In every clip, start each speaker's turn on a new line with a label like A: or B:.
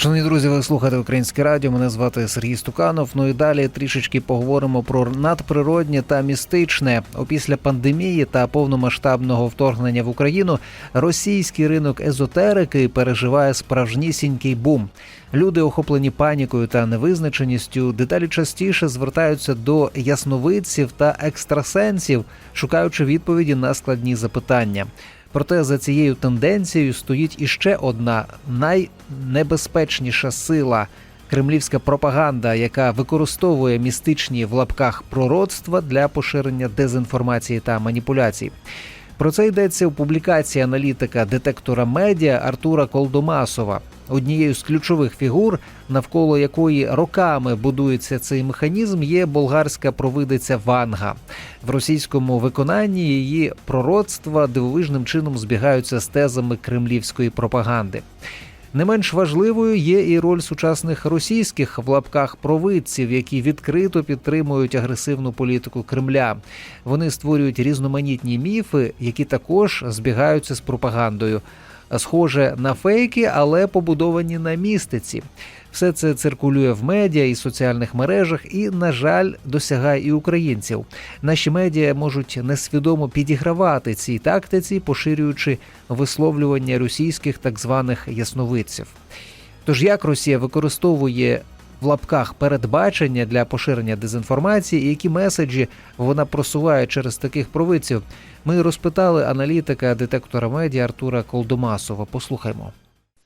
A: Шановні друзі, ви слухаєте українське радіо. Мене звати Сергій Стуканов. Ну і далі трішечки поговоримо про надприроднє та містичне. Опісля пандемії та повномасштабного вторгнення в Україну російський ринок езотерики переживає справжнісінький бум. Люди, охоплені панікою та невизначеністю, деталі частіше звертаються до ясновидців та екстрасенсів, шукаючи відповіді на складні запитання. Проте за цією тенденцією стоїть іще одна найнебезпечніша сила кремлівська пропаганда, яка використовує містичні в лапках пророцтва для поширення дезінформації та маніпуляцій. Про це йдеться у публікації аналітика детектора медіа Артура Колдомасова. Однією з ключових фігур, навколо якої роками будується цей механізм, є болгарська провидиця Ванга. В російському виконанні її пророцтва дивовижним чином збігаються з тезами кремлівської пропаганди. Не менш важливою є і роль сучасних російських в лапках провидців, які відкрито підтримують агресивну політику Кремля. Вони створюють різноманітні міфи, які також збігаються з пропагандою. Схоже на фейки, але побудовані на містиці. Все це циркулює в медіа і соціальних мережах, і, на жаль, досягає і українців. Наші медіа можуть несвідомо підігравати цій тактиці, поширюючи висловлювання російських так званих ясновидців. Тож як Росія використовує в лапках передбачення для поширення дезінформації, і які меседжі вона просуває через таких провидців, ми розпитали аналітика детектора медіа Артура Колдомасова. Послухаймо.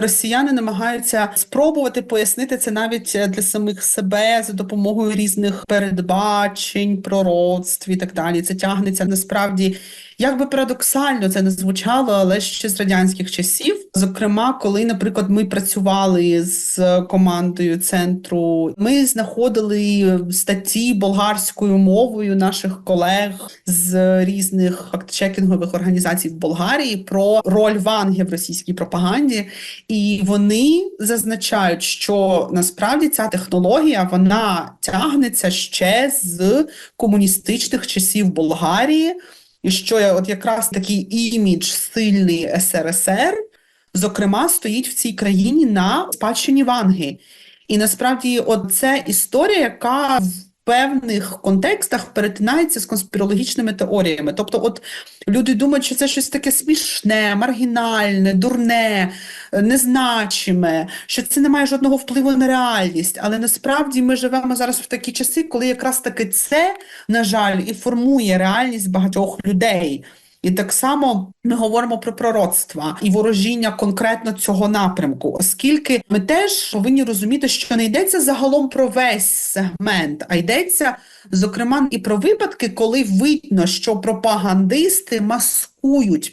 B: Росіяни намагаються спробувати пояснити це навіть для самих себе за допомогою різних передбачень, пророцтв і так далі. Це тягнеться насправді. Як би парадоксально це не звучало, але ще з радянських часів. Зокрема, коли, наприклад, ми працювали з командою центру, ми знаходили статті болгарською мовою наших колег з різних фактчекінгових організацій в Болгарії про роль Ванги в російській пропаганді, і вони зазначають, що насправді ця технологія вона тягнеться ще з комуністичних часів Болгарії. І що от якраз такий імідж сильний СРСР, зокрема, стоїть в цій країні на спадщині Ванги. І насправді, от це історія, яка певних контекстах перетинається з конспірологічними теоріями. Тобто, от люди думають, що це щось таке смішне, маргінальне, дурне, незначиме, що це не має жодного впливу на реальність. Але насправді ми живемо зараз в такі часи, коли якраз таки це, на жаль, і формує реальність багатьох людей. І так само ми говоримо про пророцтва і ворожіння конкретно цього напрямку, оскільки ми теж повинні розуміти, що не йдеться загалом про весь сегмент, а йдеться зокрема і про випадки, коли видно, що пропагандисти маскують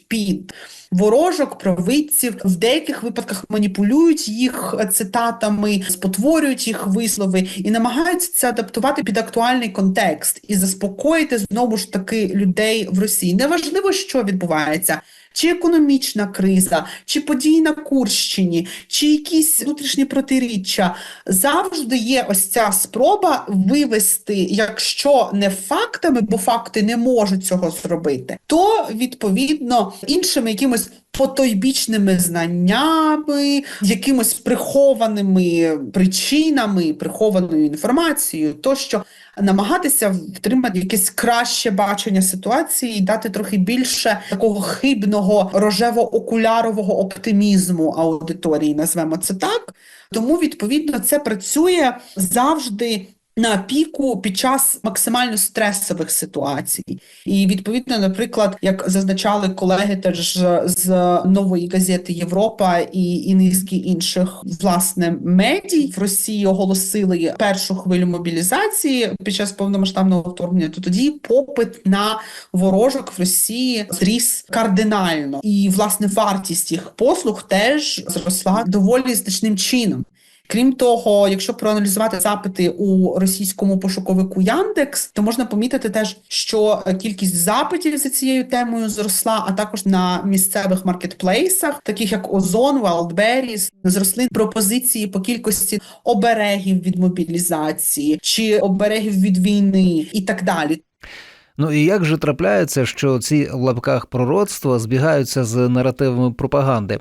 B: під ворожок, провидців, в деяких випадках маніпулюють їх цитатами, спотворюють їх вислови і намагаються це адаптувати під актуальний контекст і заспокоїти знову ж таки людей в Росії. Неважливо, що відбувається. Чи економічна криза, чи події на Курщині, чи якісь внутрішні протиріччя. Завжди є ось ця спроба вивести, якщо не фактами, бо факти не можуть цього зробити, то відповідно іншими якимось потойбічними знаннями, якимось прихованими причинами, прихованою інформацією, тощо намагатися втримати якесь краще бачення ситуації і дати трохи більше такого хибного рожево-окулярового оптимізму аудиторії, назвемо це так. Тому відповідно це працює завжди. На піку під час максимально стресових ситуацій, і відповідно, наприклад, як зазначали колеги, теж з нової газети Європа і і низки інших власне медій в Росії оголосили першу хвилю мобілізації під час повномасштабного вторгнення. То тоді попит на ворожок в Росії зріс кардинально, і власне вартість їх послуг теж зросла доволі значним чином. Крім того, якщо проаналізувати запити у російському пошуковику Яндекс, то можна помітити теж, що кількість запитів за цією темою зросла, а також на місцевих маркетплейсах, таких як Озон, Wildberries, зросли пропозиції по кількості оберегів від мобілізації чи оберегів від війни і так далі.
A: Ну і як же трапляється, що ці в лапках пророцтва збігаються з наративами пропаганди?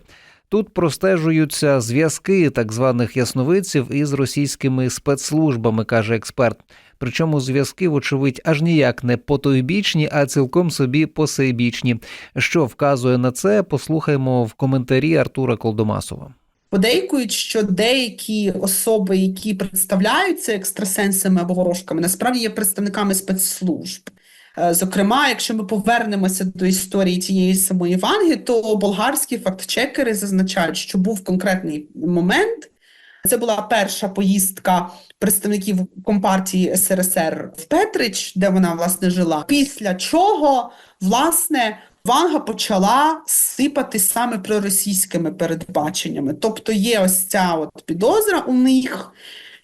A: Тут простежуються зв'язки так званих ясновидців із російськими спецслужбами, каже експерт. Причому зв'язки, вочевидь, аж ніяк не потойбічні, а цілком собі посейбічні. Що вказує на це, послухаймо в коментарі Артура Колдомасова.
B: Подейкують, що деякі особи, які представляються екстрасенсами або ворожками, насправді є представниками спецслужб. Е, Зокрема, якщо ми повернемося до історії тієї самої Ванги, то болгарські фактчекери зазначають, що був конкретний момент. Це була перша поїздка представників компартії СРСР в Петрич, де вона власне жила. Після чого власне Ванга почала сипати саме проросійськими передбаченнями. Тобто є ось ця от підозра у них,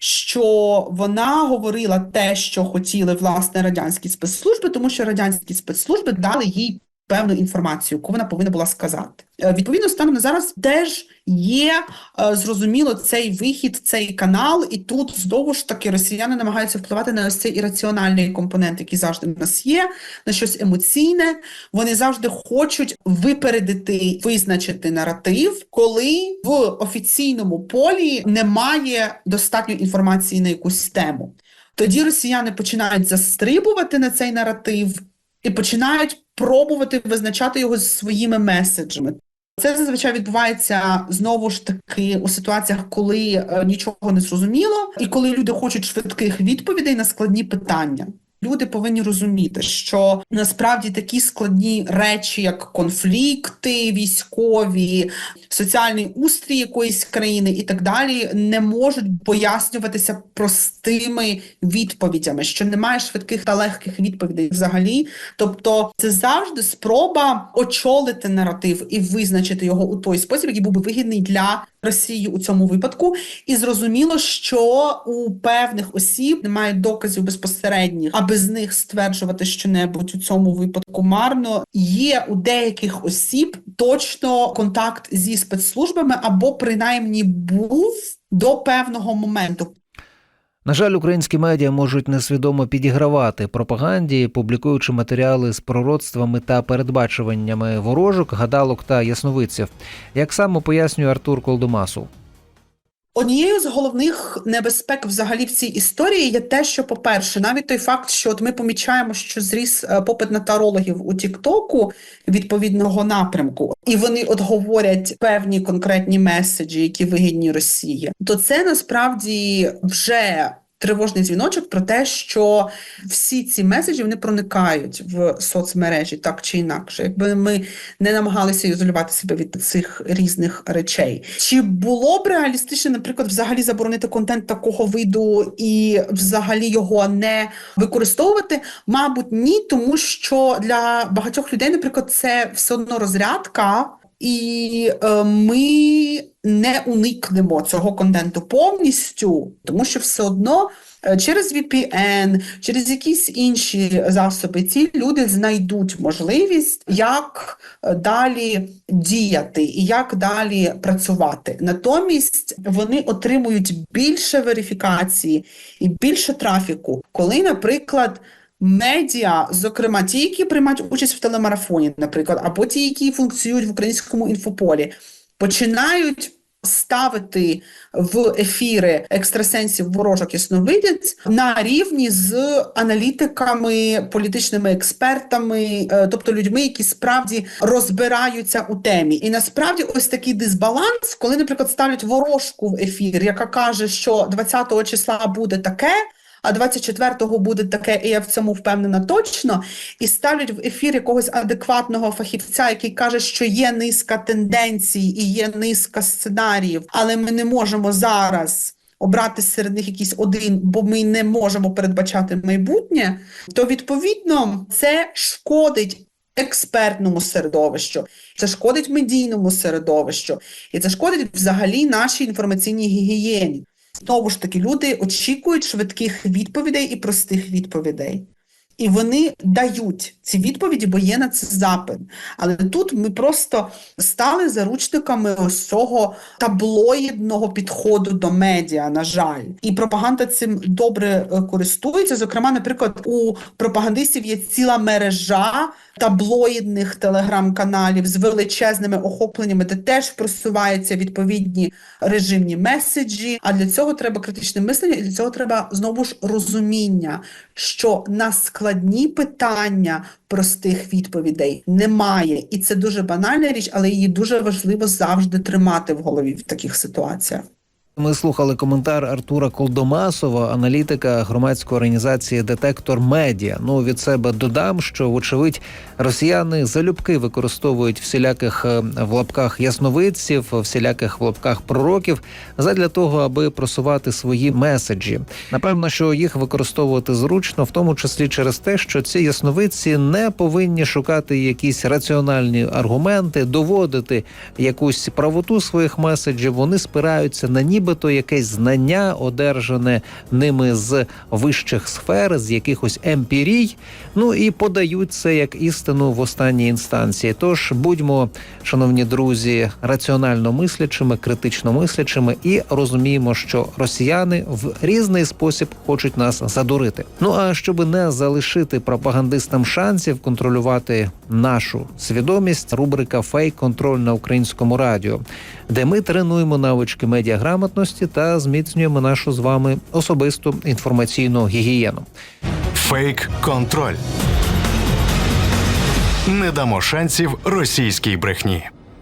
B: що вона говорила те, що хотіли власне радянські спецслужби, тому що радянські спецслужби дали їй певну інформацію, яку вона повинна була сказати. Е, Відповідно, станом на зараз теж є е, зрозуміло цей вихід, цей канал, і тут знову ж таки росіяни намагаються впливати на ось цей ірраціональний компонент, який завжди в нас є, на щось емоційне. Вони завжди хочуть випередити, визначити наратив, коли в офіційному полі немає достатньо інформації на якусь тему. Тоді росіяни починають застрибувати на цей наратив і починають пробувати визначати його своїми меседжами. Це зазвичай відбувається знову ж таки у ситуаціях, коли е, нічого не зрозуміло, і коли люди хочуть швидких відповідей на складні питання. Люди повинні розуміти, що насправді такі складні речі, як конфлікти військові, соціальний устрій якоїсь країни і так далі, не можуть пояснюватися простими відповідями, що немає швидких та легких відповідей взагалі. Тобто, це завжди спроба очолити наратив і визначити його у той спосіб, який був би вигідний для Росії у цьому випадку. І зрозуміло, що у певних осіб немає доказів безпосередніх, аби з них стверджувати що-небудь у цьому випадку марно. Є у деяких осіб точно контакт зі спецслужбами, або принаймні був до певного моменту.
A: На жаль, українські медіа можуть несвідомо підігравати пропаганді, публікуючи матеріали з пророцтвами та передбачуваннями ворожок, гадалок та ясновидців. Як саме пояснює Артур Колдомасов.
B: Однією з головних небезпек взагалі в цій історії є те, що, по-перше, навіть той факт, що от ми помічаємо, що зріс е, попит на тарологів у Тіктоку відповідного напрямку, і вони от говорять певні конкретні меседжі, які вигідні Росії, то це насправді вже. Тривожний дзвіночок про те, що всі ці меседжі вони проникають в соцмережі так чи інакше, якби ми не намагалися ізолювати себе від цих різних речей. Чи було б реалістично, наприклад, взагалі заборонити контент такого виду і взагалі його не використовувати? Мабуть, ні, тому що для багатьох людей, наприклад, це все одно розрядка. І е, ми не уникнемо цього контенту повністю, тому що все одно е, через VPN, через якісь інші засоби, ці люди знайдуть можливість, як е, далі діяти і як далі працювати. Натомість вони отримують більше верифікації і більше трафіку, коли, наприклад. Медіа, зокрема, ті, які приймають участь в телемарафоні, наприклад, або ті, які функціонують в українському інфополі, починають ставити в ефіри екстрасенсів ворожок ясновидець на рівні з аналітиками, політичними експертами, е, тобто людьми, які справді розбираються у темі. І насправді ось такий дисбаланс, коли, наприклад, ставлять ворожку в ефір, яка каже, що 20-го числа буде таке а 24-го буде таке, і я в цьому впевнена точно. І ставлять в ефір якогось адекватного фахівця, який каже, що є низка тенденцій і є низка сценаріїв, але ми не можемо зараз. Обрати серед них якийсь один, бо ми не можемо передбачати майбутнє, то відповідно це шкодить експертному середовищу, це шкодить медійному середовищу, і це шкодить взагалі нашій інформаційній гігієні. Знову ж таки, люди очікують швидких відповідей і простих відповідей. І вони дають ці відповіді, бо є на це запит. Але тут ми просто стали заручниками ось цього таблоїдного підходу до медіа, на жаль. І пропаганда цим добре е, користується. Зокрема, наприклад, у пропагандистів є ціла мережа таблоїдних телеграм-каналів з величезними охопленнями, де теж просуваються відповідні режимні меседжі. А для цього треба критичне мислення, і для цього треба знову ж розуміння, що на складні питання простих відповідей немає, і це дуже банальна річ, але її дуже важливо завжди тримати в голові в таких ситуаціях.
A: Ми слухали коментар Артура Колдомасова, аналітика громадської організації Детектор Медіа. Ну від себе додам, що вочевидь росіяни залюбки використовують всіляких е, в лапках ясновидців, всіляких в лапках пророків задля того, аби просувати свої меседжі. Напевно, що їх використовувати зручно, в тому числі через те, що ці ясновидці не повинні шукати якісь раціональні аргументи, доводити якусь правоту своїх меседжів. Вони спираються на нібито якесь знання, одержане ними з вищих сфер, з якихось емпірій. Ну і подають це як істину в останній інстанції. Тож будьмо, шановні друзі, раціонально мислячими, критично мислячими і розуміємо, що росіяни в різний спосіб хочуть нас задурити. Ну а щоб не залишити пропагандистам шансів контролювати нашу свідомість, рубрика Фейк контроль на українському радіо, де ми тренуємо навички медіаграмотності та зміцнюємо нашу з вами особисту інформаційну гігієну.
C: Фейк контроль. Не дамо шансів російській брехні.